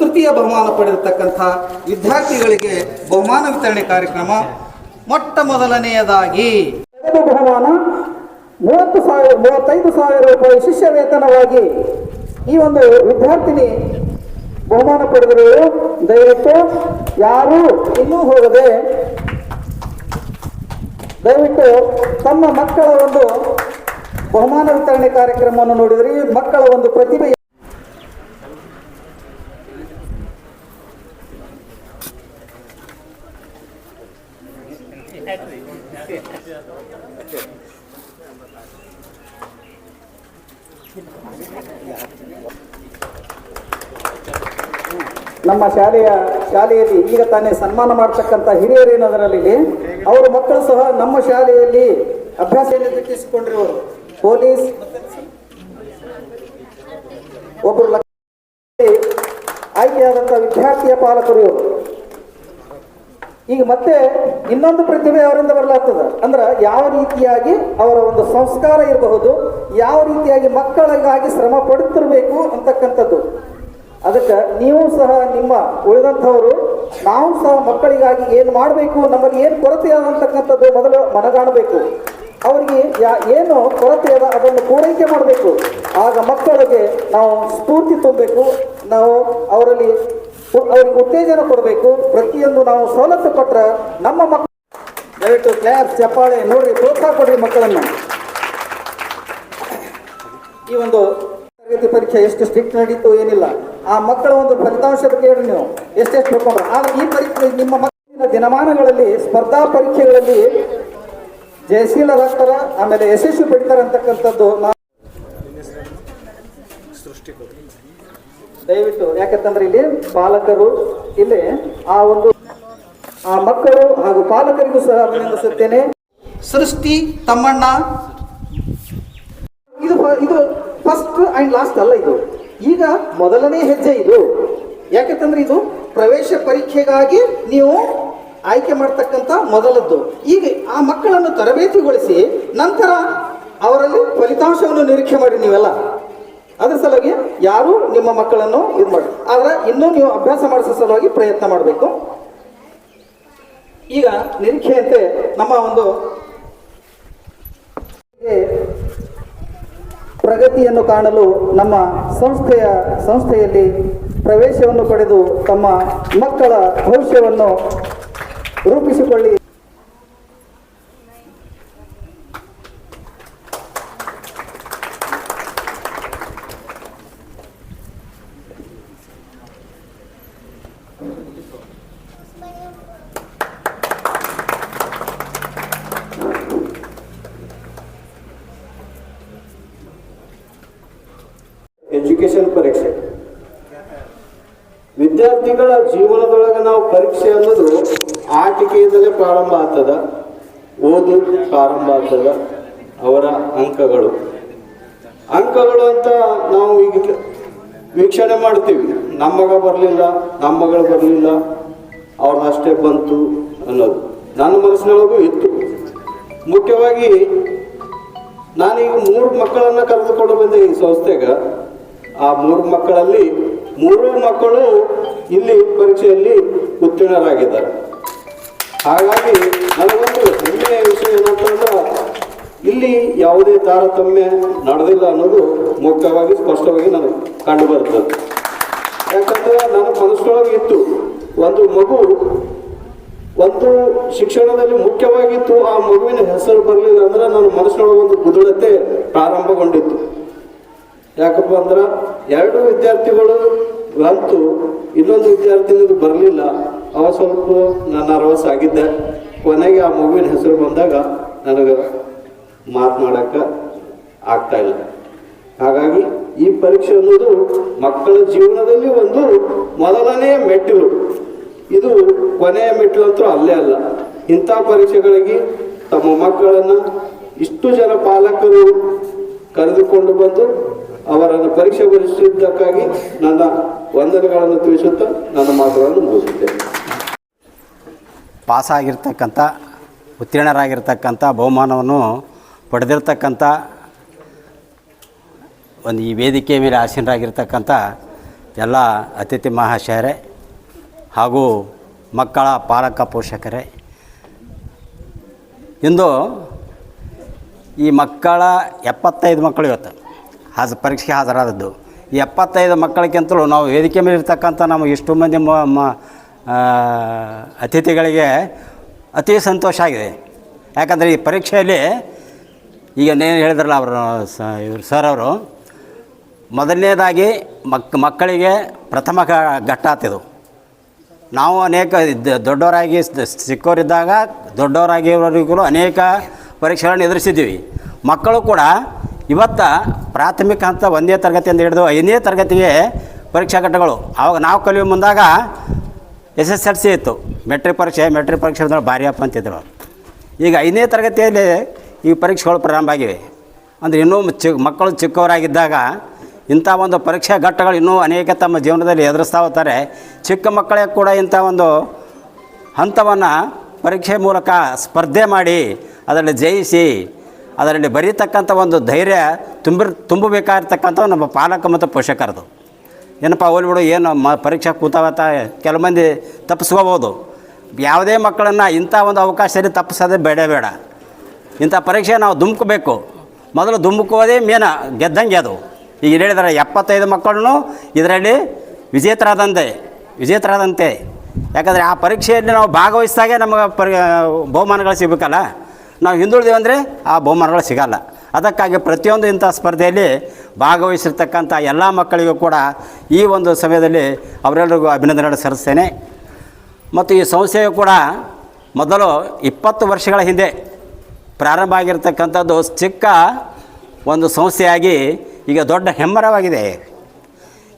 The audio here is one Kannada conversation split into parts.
ತೃತೀಯ ಬಹುಮಾನ ಪಡೆದಿರ್ತಕ್ಕಂಥ ವಿದ್ಯಾರ್ಥಿಗಳಿಗೆ ಬಹುಮಾನ ವಿತರಣೆ ಕಾರ್ಯಕ್ರಮ ಮೊಟ್ಟ ಮೊದಲನೆಯದಾಗಿ. ಬಹುಮಾನ ಮೂವತ್ತು ಸಾವಿರ, ಮೂವತ್ತೈದು ಸಾವಿರ ರೂಪಾಯಿ ಶಿಷ್ಯ ವೇತನವಾಗಿ ಈ ಒಂದು ವಿದ್ಯಾರ್ಥಿನಿ ಬಹುಮಾನ ಪಡೆದರು ದಯವಿಟ್ಟು ಯಾರು ಇನ್ನೂ ಹೋಗದೆ ದಯವಿಟ್ಟು ತಮ್ಮ ಮಕ್ಕಳ ಒಂದು ಬಹುಮಾನ ವಿತರಣೆ ಕಾರ್ಯಕ್ರಮವನ್ನು ನೋಡಿದ್ರಿ, ಮಕ್ಕಳ ಒಂದು ಪ್ರತಿಭೆ ನಮ್ಮ ಶಾಲೆಯ ಶಾಲೆಯಲ್ಲಿ ಈಗ ತಾನೇ ಸನ್ಮಾನ ಮಾಡತಕ್ಕಂಥ ಹಿರಿಯರೇನದರಲ್ಲಿ ಅವರ ಮಕ್ಕಳು ಸಹ ನಮ್ಮ ಶಾಲೆಯಲ್ಲಿ ಅಭ್ಯಾಸ ಗಿಟ್ಟಿಸಿಕೊಂಡಿರುವರು ಪೊಲೀಸ್ ಒಬ್ಬರು ಆಯ್ಕೆಯಾದಂಥ ವಿದ್ಯಾರ್ಥಿಯ ಪಾಲಕರು ಈಗ ಮತ್ತೆ ಇನ್ನೊಂದು ಪ್ರತಿಭೆ ಅವರಿಂದ ಬರಲಾಗ್ತದೆ. ಅಂದ್ರೆ ಯಾವ ರೀತಿಯಾಗಿ ಅವರ ಒಂದು ಸಂಸ್ಕಾರ ಇರಬಹುದು, ಯಾವ ರೀತಿಯಾಗಿ ಮಕ್ಕಳಿಗಾಗಿ ಶ್ರಮ ಪಡುತ್ತಿರಬೇಕು ಅಂತಕ್ಕಂಥದ್ದು. ಅದಕ್ಕೆ ನೀವು ಸಹ ನಿಮ್ಮ ಉಳಿದಂಥವರು, ನಾವು ಸಹ ಮಕ್ಕಳಿಗಾಗಿ ಏನು ಮಾಡಬೇಕು ನಮಗೆ ಏನು ಕೊರತೆ ಅಂತಕ್ಕಂಥದ್ದು ಮೊದಲು ಮನಗಾಣಬೇಕು. ಅವರಿಗೆ ಯಾ, ಏನು ಕೊರತೆ ಅದ ಅದನ್ನು ಪೂರೈಕೆ ಮಾಡಬೇಕು. ಆಗ ಮಕ್ಕಳಿಗೆ ನಾವು ಸ್ಫೂರ್ತಿ ತುಂಬಬೇಕು. ನಾವು ಅವರಲ್ಲಿ ಅವರಿಗೆ ಉತ್ತೇಜನ ಕೊಡಬೇಕು. ಪ್ರತಿಯೊಂದು ನಾವು ಸವಲತ್ತು ಕೊಟ್ಟರೆ ನಮ್ಮ ಮಕ್ಕಳು ದಯವಿಟ್ಟು ಕ್ಲಾಸ್ ಚಪ್ಪಾಳೆ ನೋಡ್ರಿ, ಪ್ರೋತ್ಸಾಹ ಕೊಡ್ರಿ ಮಕ್ಕಳನ್ನು. ಈ ಒಂದು ತರಗತಿ ಪರೀಕ್ಷೆ ಎಷ್ಟು ಸ್ಟ್ರಿಕ್ಟ್ ನಡೀತು ಏನಿಲ್ಲ. ಆ ಮಕ್ಕಳ ಒಂದು ಫಲಿತಾಂಶದ ಕೇಳಿ ನೀವು. ಎಷ್ಟೆಷ್ಟು ತಿಳ್ಕೊಂಡ್ರು ಆದ್ರೆ ಈ ಪರೀಕ್ಷೆ, ನಿಮ್ಮ ಮಕ್ಕಳಿನ ದಿನಮಾನಗಳಲ್ಲಿ, ಸ್ಪರ್ಧಾ ಪರೀಕ್ಷೆಗಳಲ್ಲಿ ಜಯಶೀಲರಾಗ್ತಾರ ಆಮೇಲೆ ಯಶಸ್ವಿ ಪಡಿತಾರೆ ಅಂತಕ್ಕಂಥದ್ದು ನಾ ದಯವಿಟ್ಟು, ಯಾಕಂತಂದ್ರೆ ಇಲ್ಲಿ ಪಾಲಕರು ಇಲ್ಲಿ ಆ ಒಂದು ಆ ಮಕ್ಕಳು ಹಾಗೂ ಪಾಲಕರಿಗೂ ಸಹ ಅಭಿನಂದಿಸುತ್ತೇನೆ. ಸೃಷ್ಟಿ, ತಮ್ಮಣ್ಣ. ಇದು ಇದು ಫಸ್ಟ್ ಅಂಡ್ ಲಾಸ್ಟ್ ಅಲ್ಲ ಇದು. ಈಗ ಮೊದಲನೇ ಹೆಜ್ಜೆ ಇದು. ಯಾಕಂತಂದ್ರೆ ಇದು ಪ್ರವೇಶ ಪರೀಕ್ಷೆಗಾಗಿ ನೀವು ಆಯ್ಕೆ ಮಾಡ್ತಕ್ಕಂಥ ಮೊದಲದ್ದು. ಈಗ ಆ ಮಕ್ಕಳನ್ನು ತರಬೇತಿಗೊಳಿಸಿ ನಂತರ ಅವರಲ್ಲಿ ಫಲಿತಾಂಶವನ್ನು ನಿರೀಕ್ಷೆ ಮಾಡಿ ನೀವೆಲ್ಲ. ಅದ್ರ ಸಲುವಾಗಿ ಯಾರು ನಿಮ್ಮ ಮಕ್ಕಳನ್ನು ಇದು ಮಾಡಿ ಆದ್ರೆ ಇನ್ನೂ ನೀವು ಅಭ್ಯಾಸ ಮಾಡಿಸೋ ಸಲುವಾಗಿ ಪ್ರಯತ್ನ ಮಾಡಬೇಕು. ಈಗ ನಿರೀಕ್ಷೆಯಂತೆ ನಮ್ಮ ಒಂದು ಪ್ರಗತಿಯನ್ನು ಕಾಣಲು ನಮ್ಮ ಸಂಸ್ಥೆಯ ಸಂಸ್ಥೆಯಲ್ಲಿ ಪ್ರವೇಶವನ್ನು ಪಡೆದು ತಮ್ಮ ಮಕ್ಕಳ ಭವಿಷ್ಯವನ್ನು ರೂಪಿಸಿಕೊಳ್ಳಿ. ಪರೀಕ್ಷೆ ವಿದ್ಯಾರ್ಥಿಗಳ ಜೀವನದೊಳಗೆ ನಾವು ಪರೀಕ್ಷೆ ಅನ್ನೋದು ಆಟಿಕೆಯಿಂದಲೇ ಪ್ರಾರಂಭ ಆಗ್ತದ ಓದು ಪ್ರಾರಂಭ ಆಗ್ತದ, ಅವರ ಅಂಕಗಳು. ಅಂಕಗಳು ಅಂತ ನಾವು ಈಗ ವೀಕ್ಷಣೆ ಮಾಡ್ತೀವಿ. ನಮ್ಮ ಮಗ ಬರಲಿಲ್ಲ, ನಮ್ಮ ಮಗಳು ಬರಲಿಲ್ಲ ಅವ್ರನ್ನಷ್ಟೇ ಬಂತು ಅನ್ನೋದು. ನನ್ನ ಮನಸ್ಸಿನೊಳಗೂ ಇತ್ತು. ಮುಖ್ಯವಾಗಿ ನಾನೀಗ ಮೂರು ಮಕ್ಕಳನ್ನ ಕರೆದುಕೊಂಡು ಬಂದೆ ಈ ಸಂಸ್ಥೆಗೆ. ಆ ಮೂರು ಮಕ್ಕಳಲ್ಲಿ ಮೂರು ಮಕ್ಕಳು ಇಲ್ಲಿ ಪರೀಕ್ಷೆಯಲ್ಲಿ ಉತ್ತೀರ್ಣರಾಗಿದ್ದಾರೆ. ಹಾಗಾಗಿ ನನಗೊಂದು ಹೆಮ್ಮೆಯ ವಿಷಯ ಏನಂತಂದ್ರೆ, ಇಲ್ಲಿ ಯಾವುದೇ ತಾರತಮ್ಯ ನಡೆದಿಲ್ಲ ಅನ್ನೋದು ಮುಖ್ಯವಾಗಿ, ಸ್ಪಷ್ಟವಾಗಿ ನನಗೆ ಕಂಡು ಬರ್ತದೆ ಯಾಕಂದ್ರೆ ನನ್ನ ಮನಸ್ಸೊಳಗೆ ಇತ್ತು, ಒಂದು ಮಗು ಒಂದು ಶಿಕ್ಷಣದಲ್ಲಿ ಮುಖ್ಯವಾಗಿತ್ತು, ಆ ಮಗುವಿನ ಹೆಸರು ಬರಲಿಲ್ಲ ಅಂದ್ರೆ ನನ್ನ ಮನಸ್ಸಿನೊಳಗೆ ಒಂದು ಕುದುಳತೆ ಪ್ರಾರಂಭಗೊಂಡಿತ್ತು. ಯಾಕಪ್ಪ ಅಂದ್ರೆ ಎರಡು ವಿದ್ಯಾರ್ಥಿಗಳು ಬಂತು ಇನ್ನೊಂದು ವಿದ್ಯಾರ್ಥಿ ಬರಲಿಲ್ಲ. ಅವ ಸ್ವಲ್ಪ ನನ್ನ ನರ್ವಸ್ ಆಗಿದ್ದೆ. ಕೊನೆಗೆ ಆ ಮಗುವಿನ ಹೆಸರು ಬಂದಾಗ ನನಗೆ ಮಾತನಾಡಕ್ಕ ಆಗ್ತಾ ಇಲ್ಲ. ಹಾಗಾಗಿ ಈ ಪರೀಕ್ಷೆ ಅನ್ನೋದು ಮಕ್ಕಳ ಜೀವನದಲ್ಲಿ ಒಂದು ಮೊದಲನೆಯ ಮೆಟ್ಟಿಲು. ಇದು ಕೊನೆಯ ಮೆಟ್ಟಿಲು ಅಂತೂ ಅಲ್ಲೇ ಅಲ್ಲ. ಇಂಥ ಪರೀಕ್ಷೆಗಳಿಗೆ ತಮ್ಮ ಮಕ್ಕಳನ್ನು ಇಷ್ಟು ಜನ ಪಾಲಕರು ಕರೆದುಕೊಂಡು ಬಂದು ಅವರನ್ನು ಪರೀಕ್ಷೆ ಬರೆಸಿದ್ದಕ್ಕಾಗಿ ನನ್ನ ವಂದನೆಗಳನ್ನು ತಿಳಿಸುತ್ತಾ ನನ್ನ ಮಾತುಗಳನ್ನು ಮುಗಿಸುತ್ತೇನೆ. ಪಾಸಾಗಿರ್ತಕ್ಕಂಥ, ಉತ್ತೀರ್ಣರಾಗಿರ್ತಕ್ಕಂಥ ಬಹುಮಾನವನ್ನು ಪಡೆದಿರ್ತಕ್ಕಂಥ, ಒಂದು ಈ ವೇದಿಕೆ ಮೇಲೆ ಆಸೀನರಾಗಿರ್ತಕ್ಕಂಥ ಎಲ್ಲ ಅತಿಥಿ ಮಹಾಶಯರೇ ಹಾಗೂ ಮಕ್ಕಳ ಪಾಲಕ ಪೋಷಕರೇ, ಇಂದು ಈ ಮಕ್ಕಳ ಎಪ್ಪತ್ತೈದು ಮಕ್ಕಳು ಇವತ್ತು. ಹಾಜ ಪರೀಕ್ಷೆಗೆ ಹಾಜರಾದದ್ದು. ಎಪ್ಪತ್ತೈದು ಮಕ್ಕಳಿಗಿಂತಲೂ ನಾವು ವೇದಿಕೆ ಮೇಲೆ ಇರ್ತಕ್ಕಂಥ ನಮ್ಮ ಇಷ್ಟು ಮಂದಿ ಮ ಅತಿಥಿಗಳಿಗೆ ಅತಿ ಸಂತೋಷ ಆಗಿದೆ. ಯಾಕಂದರೆ ಈ ಪರೀಕ್ಷೆಯಲ್ಲಿ ಈಗ ನೇನು ಹೇಳಿದ್ರಲ್ಲ ಅವರು, ಸ, ಇವರು ಸರ್ ಅವರು, ಮೊದಲನೇದಾಗಿ ಮಕ್, ಮಕ್ಕಳಿಗೆ ಪ್ರಥಮ ಘಟ್ಟ ಆತಿದು ನಾವು ಅನೇಕ ದೊಡ್ಡವರಾಗಿ ಸಿಕ್ಕೋರಿದ್ದಾಗ ದೊಡ್ಡವರಾಗಿರೋರಿಗೂ ಅನೇಕ ಪರೀಕ್ಷೆಗಳನ್ನು ಎದುರಿಸಿದ್ದೀವಿ. ಮಕ್ಕಳು ಕೂಡ ಇವತ್ತು ಪ್ರಾಥಮಿಕ ಹಂತ ಒಂದನೇ ತರಗತಿಯಿಂದ ಹಿಡಿದು ಐದನೇ ತರಗತಿಗೆ ಪರೀಕ್ಷಾ ಘಟ್ಟಗಳು. ಆವಾಗ ನಾವು ಕಲಿಯೋ ಮುಂದಾಗ ಎಸ್ ಎಸ್ ಎಲ್ ಸಿ ಇತ್ತು. ಮೆಟ್ರಿಕ್ ಪರೀಕ್ಷೆ ಮೆಟ್ರಿಕ್ ಪರೀಕ್ಷೆ ಅಂದ್ರೆ ಭಾರಿ ಅಪ್ಪ ಈಗ ಐದನೇ ತರಗತಿಯಲ್ಲಿ ಈ ಪರೀಕ್ಷೆಗಳು ಪ್ರಾರಂಭ ಆಗಿವೆ. ಅಂದರೆ ಇನ್ನೂ ಚಿ ಮಕ್ಕಳು ಚಿಕ್ಕವರಾಗಿದ್ದಾಗ ಇಂಥ ಒಂದು ಪರೀಕ್ಷಾ ಘಟ್ಟಗಳು ಇನ್ನೂ ಅನೇಕ ತಮ್ಮ ಜೀವನದಲ್ಲಿ ಎದುರಿಸ್ತಾ ಹೋಗ್ತಾರೆ. ಚಿಕ್ಕ ಮಕ್ಕಳಿಗೆ ಕೂಡ ಇಂಥ ಒಂದು ಹಂತವನ್ನು ಪರೀಕ್ಷೆ ಮೂಲಕ ಸ್ಪರ್ಧೆ ಮಾಡಿ, ಅದರಲ್ಲಿ ಜಯಿಸಿ ಅದರಲ್ಲಿ ಬರೀತಕ್ಕಂಥ ಒಂದು ಧೈರ್ಯ ತುಂಬ ತುಂಬಬೇಕಾಗಿರ್ತಕ್ಕಂಥ ನಮ್ಮ ಪಾಲಕ ಮತ್ತು ಪೋಷಕರದು. ಏನಪ್ಪ ಹೋಲ್ಬಿಡು ಏನು ಮ ಪರೀಕ್ಷೆ ಕೂತಾವತ್ತ? ಕೆಲವು ಮಂದಿ ತಪ್ಪಿಸ್ಕೋಬೋದು. ಯಾವುದೇ ಮಕ್ಕಳನ್ನು ಇಂಥ ಒಂದು ಅವಕಾಶದಲ್ಲಿ ತಪ್ಪಿಸೋದೇ ಬೇಡ ಬೇಡ. ಇಂಥ ಪರೀಕ್ಷೆ ನಾವು ದುಮ್ಕಬೇಕು ಮೊದಲು ದುಮ್ಕೋದೇ ಮೇನ, ಗೆದ್ದಂಗೆ ಅದು. ಈಗ ಹೇಳಿದರೆ, ಎಪ್ಪತ್ತೈದು ಮಕ್ಕಳನ್ನು ಇದರಲ್ಲಿ ವಿಜೇತರಾದಂತೆ ವಿಜೇತರಾದಂತೆ. ಯಾಕಂದರೆ ಆ ಪರೀಕ್ಷೆಯಲ್ಲಿ ನಾವು ಭಾಗವಹಿಸಿದಾಗೆ ನಮಗೆ ಪರಿ ಬಹುಮಾನಗಳು ಸಿಗಬೇಕಲ್ಲ? ನಾವು ಹಿಂದುಳಿದೀವಿ ಅಂದರೆ ಆ ಬಹುಮಾನಗಳು ಸಿಗಲ್ಲ. ಅದಕ್ಕಾಗಿ ಪ್ರತಿಯೊಂದು ಇಂಥ ಸ್ಪರ್ಧೆಯಲ್ಲಿ ಭಾಗವಹಿಸಿರ್ತಕ್ಕಂಥ ಎಲ್ಲ ಮಕ್ಕಳಿಗೂ ಕೂಡ ಈ ಒಂದು ಸಮಯದಲ್ಲಿ ಅವರೆಲ್ಲರಿಗೂ ಅಭಿನಂದನೆ ಸಲ್ಲಿಸ್ತೇನೆ. ಮತ್ತು ಈ ಸಂಸ್ಥೆಯು ಕೂಡ ಮೊದಲು ಇಪ್ಪತ್ತು ವರ್ಷಗಳ ಹಿಂದೆ ಪ್ರಾರಂಭ ಆಗಿರತಕ್ಕಂಥದ್ದು ಚಿಕ್ಕ ಒಂದು ಸಂಸ್ಥೆಯಾಗಿ ಈಗ ದೊಡ್ಡ ಹೆಮ್ಮರವಾಗಿದೆ.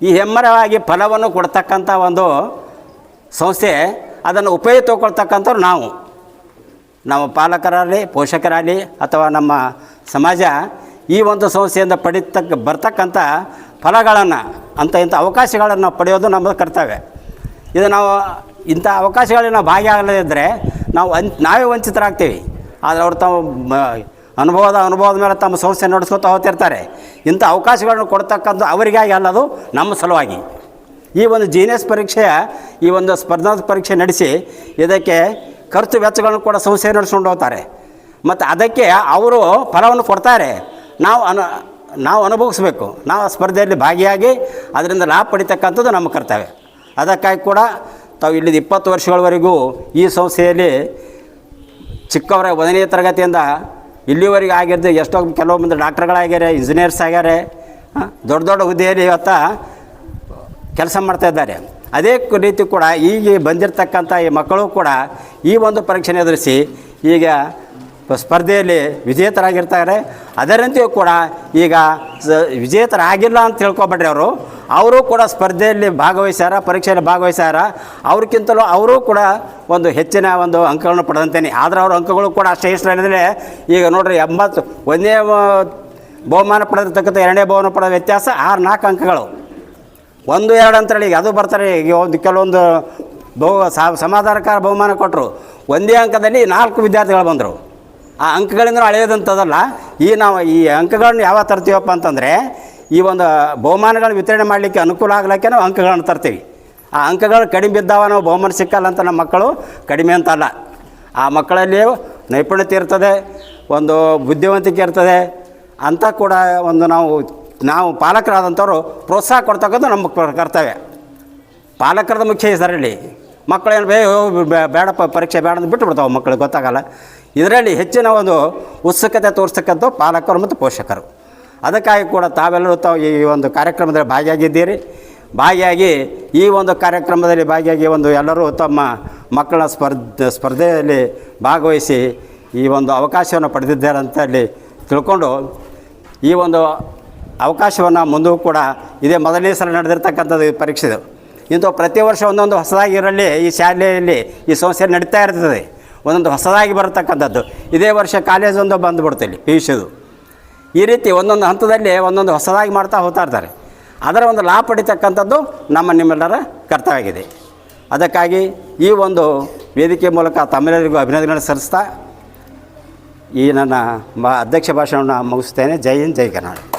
ಈ ಹೆಮ್ಮರವಾಗಿ ಫಲವನ್ನು ಕೊಡ್ತಕ್ಕಂಥ ಒಂದು ಸಂಸ್ಥೆ ಅದನ್ನು ಉಪಯೋಗ ತಗೊಳ್ತಕ್ಕಂಥವ್ರು ನಾವು. ನಮ್ಮ ಪಾಲಕರಾಗಲಿ, ಪೋಷಕರಾಗಲಿ ಅಥವಾ ನಮ್ಮ ಸಮಾಜ ಈ ಒಂದು ಸಂಸ್ಥೆಯಿಂದ ಪಡಿತಕ್ಕ, ಬರ್ತಕ್ಕಂಥ ಫಲಗಳನ್ನು ಅಂತ ಇಂಥ ಅವಕಾಶಗಳನ್ನು ಪಡೆಯೋದು ನಮ್ಮ ಕರ್ತವ್ಯ. ಇದು ನಾವು ಇಂಥ ಅವಕಾಶಗಳನ್ನು ನಾವು ಭಾಗಿಯಾಗಲಿದ್ದರೆ ನಾವು ಅನ್, ನಾವೇ ವಂಚಿತರಾಗ್ತೀವಿ. ಆದರೆ ಅವ್ರು ತಾವು ಅನುಭವದ ಅನುಭವದ ಮೇಲೆ ತಮ್ಮ ಸಂಸ್ಥೆ ನಡೆಸ್ಕೊತಾ ಹೋಗ್ತಿರ್ತಾರೆ. ಇಂಥ ಅವಕಾಶಗಳನ್ನು ಕೊಡ್ತಕ್ಕಂಥ ಅವರಿಗಾಗಿ ಅಲ್ಲದು ನಮ್ಮ ಸಲುವಾಗಿ. ಈ ಒಂದು ಜೀನಿಯಸ್ ಪರೀಕ್ಷೆಯ, ಈ ಒಂದು ಸ್ಪರ್ಧಾತ್ಮಕ ಪರೀಕ್ಷೆ ನಡೆಸಿ ಇದಕ್ಕೆ ಖರ್ಚು ವೆಚ್ಚಗಳನ್ನು ಕೂಡ ಸಂಸ್ಥೆ ನಡೆಸ್ಕೊಂಡು ಹೋಗ್ತಾರೆ. ಮತ್ತು ಅದಕ್ಕೆ ಅವರು ಫಲವನ್ನು ಕೊಡ್ತಾರೆ. ನಾವು ಅನು, ನಾವು ಅನುಭವಿಸ್ಬೇಕು. ನಾವು ಸ್ಪರ್ಧೆಯಲ್ಲಿ ಭಾಗಿಯಾಗಿ ಅದರಿಂದ ಲಾಭ ಪಡಿತಕ್ಕಂಥದ್ದು ನಮ್ಮ ಕರ್ತವ್ಯ. ಅದಕ್ಕಾಗಿ ಕೂಡ ತಾವು ಇಲ್ಲಿದ ಇಪ್ಪತ್ತು ವರ್ಷಗಳವರೆಗೂ ಈ ಸಂಸ್ಥೆಯಲ್ಲಿ ಚಿಕ್ಕವರ ಒಂದನೇ ತರಗತಿಯಿಂದ ಇಲ್ಲಿವರೆಗೆ ಆಗಿದ್ದು ಎಷ್ಟೋ ಕೆಲವು ಮಂದಿ ಡಾಕ್ಟರ್ಗಳಾಗ್ಯಾರೆ, ಇಂಜಿನಿಯರ್ಸ್ ಆಗ್ಯಾರೆ ದೊಡ್ಡ ದೊಡ್ಡ ಹುದ್ದೆಯಲ್ಲಿ ಇವತ್ತ ಕೆಲಸ ಮಾಡ್ತಾ ಇದ್ದಾರೆ. ಅದೇ ರೀತಿ ಕೂಡ ಈಗ ಬಂದಿರತಕ್ಕಂಥ ಈ ಮಕ್ಕಳು ಕೂಡ ಈ ಒಂದು ಪರೀಕ್ಷೆನ ಎದುರಿಸಿ ಈಗ ಸ್ಪರ್ಧೆಯಲ್ಲಿ ವಿಜೇತರಾಗಿರ್ತಾರೆ. ಅದರಂತೆಯೂ ಕೂಡ ಈಗ ವಿಜೇತರಾಗಿಲ್ಲ ಅಂತ ತಿಳ್ಕೊಬೇಡ್ರಿ ಅವರು. ಅವರು ಕೂಡ ಸ್ಪರ್ಧೆಯಲ್ಲಿ ಭಾಗವಹಿಸ್ಯಾರ, ಪರೀಕ್ಷೆಯಲ್ಲಿ ಭಾಗವಹಿಸ್ಯಾರ. ಅವ್ರಿಗಿಂತಲೂ ಅವರು ಕೂಡ ಒಂದು ಹೆಚ್ಚಿನ ಒಂದು ಅಂಕಗಳನ್ನು ಪಡೆದಂತೇನೆ. ಆದರೆ ಅವ್ರ ಅಂಕಗಳು ಕೂಡ ಅಷ್ಟೇ ಅಂದರೆ ಈಗ ನೋಡ್ರಿ ಎಂಬತ್ತು, ಒಂದೇ ಬಹುಮಾನ ಪಡೆದಿರ್ತಕ್ಕಂಥ ಎರಡನೇ ಬಹುಮಾನ ಪಡೆದ ವ್ಯತ್ಯಾಸ ಆರು ನಾಲ್ಕು ಅಂಕಗಳು. ಒಂದು, ಎರಡು ಅಂತೇಳಿ ಅದು ಬರ್ತಾರೆ. ಈಗ ಒಂದು ಕೆಲವೊಂದು ಬಹು ಸಮಾಧಾನಕಾರ ಬಹುಮಾನ ಕೊಟ್ಟರು ಒಂದೇ ಅಂಕದಲ್ಲಿ ನಾಲ್ಕು ವಿದ್ಯಾರ್ಥಿಗಳು ಬಂದರು. ಆ ಅಂಕಗಳಿಂದ ಅಳೆಯೋದಂಥದಲ್ಲ ಈ ನಾವು ಈ ಅಂಕಗಳನ್ನು ಯಾವಾಗ ತರ್ತೀವಪ್ಪ ಅಂತಂದರೆ, ಈ ಒಂದು ಬಹುಮಾನಗಳನ್ನು ವಿತರಣೆ ಮಾಡಲಿಕ್ಕೆ ಅನುಕೂಲ ಆಗಲಿಕ್ಕೆ ನಾವು ಅಂಕಗಳನ್ನು ತರ್ತೀವಿ. ಆ ಅಂಕಗಳು ಕಡಿಮೆ ಬಿದ್ದಾವ ನಾವು ಬಹುಮಾನ ಸಿಕ್ಕಲ್ಲ ಅಂತ ನಮ್ಮ ಮಕ್ಕಳು ಕಡಿಮೆ ಅಂತಲ್ಲ ಆ ಮಕ್ಕಳಲ್ಲಿ ನೈಪುಣ್ಯತೆ ಇರ್ತದೆ, ಒಂದು ಬುದ್ಧಿವಂತಿಕೆ ಇರ್ತದೆ. ಅಂತ ಕೂಡ ಒಂದು ನಾವು ನಾವು ಪಾಲಕರಾದಂಥವ್ರು ಪ್ರೋತ್ಸಾಹ ಕೊಡ್ತಕ್ಕಂಥ ನಮ್ಮ ಕರ್ತವ್ಯ. ಪಾಲಕರದ ಮುಖ್ಯ ಇದರಲ್ಲಿ ಮಕ್ಕಳೇನು ಬೇ ಬೇಡಪ್ಪ, ಪರೀಕ್ಷೆ ಬೇಡ ಅಂತ ಬಿಟ್ಟು ಬಿಡ್ತಾವೆ ಮಕ್ಕಳಿಗೆ ಗೊತ್ತಾಗಲ್ಲ. ಇದರಲ್ಲಿ ಹೆಚ್ಚಿನ ಒಂದು ಉತ್ಸುಕತೆ ತೋರಿಸ್ತಕ್ಕಂಥ ಪಾಲಕರು ಮತ್ತು ಪೋಷಕರು. ಅದಕ್ಕಾಗಿ ಕೂಡ ತಾವೆಲ್ಲರೂ ತಾವು ಈ ಒಂದು ಕಾರ್ಯಕ್ರಮದಲ್ಲಿ ಭಾಗಿಯಾಗಿದ್ದೀರಿ. ಭಾಗಿಯಾಗಿ ಈ ಒಂದು ಕಾರ್ಯಕ್ರಮದಲ್ಲಿ ಭಾಗಿಯಾಗಿ ಒಂದು ಎಲ್ಲರೂ ತಮ್ಮ ಮಕ್ಕಳ ಸ್ಪರ್ಧೆ, ಸ್ಪರ್ಧೆಯಲ್ಲಿ ಭಾಗವಹಿಸಿ ಈ ಒಂದು ಅವಕಾಶವನ್ನು ಪಡೆದಿದ್ದಾರೆ ಅಂತ ಹೇಳಿ ತಿಳ್ಕೊಂಡು ಈ ಒಂದು ಅವಕಾಶವನ್ನು ಮುಂದೂ ಕೂಡ ಇದೇ ಮೊದಲನೇ ಸಲ ನಡೆದಿರ್ತಕ್ಕಂಥದ್ದು ಪರೀಕ್ಷೆ ಇದು. ಇಂಥ ಪ್ರತಿ ವರ್ಷ ಒಂದೊಂದು ಹೊಸದಾಗಿರಲಿ ಈ ಶಾಲೆಯಲ್ಲಿ ಈ ಸಮಸ್ಯೆ ನಡೀತಾ ಇರ್ತದೆ. ಒಂದೊಂದು ಹೊಸದಾಗಿ ಬರತಕ್ಕಂಥದ್ದು. ಇದೇ ವರ್ಷ ಕಾಲೇಜ್ ಒಂದು ಬಂದುಬಿಡ್ತು ಇಲ್ಲಿ ಪಿ ಯು ಸಿದು ಈ ರೀತಿ ಒಂದೊಂದು ಹಂತದಲ್ಲಿ ಒಂದೊಂದು ಹೊಸದಾಗಿ ಮಾಡ್ತಾ ಹೋಗ್ತಾ ಇರ್ತಾರೆ. ಅದರ ಒಂದು ಲಾಭ ಪಡಿತಕ್ಕಂಥದ್ದು ನಮ್ಮ ನಿಮ್ಮೆಲ್ಲರ ಕರ್ತವ್ಯ ಆಗಿದೆ ಅದಕ್ಕಾಗಿ ಈ ಒಂದು ವೇದಿಕೆ ಮೂಲಕ ತಮ್ಮೆಲ್ಲರಿಗೂ ಅಭಿನಂದನೆ ಸಲ್ಲಿಸ್ತಾ ಈ ನನ್ನ ಅಧ್ಯಕ್ಷ ಭಾಷಣವನ್ನು ಮುಗಿಸ್ತೇನೆ ಜೈ ಹಿಂದ್, ಜೈ ಕರ್ನಾಟಕ.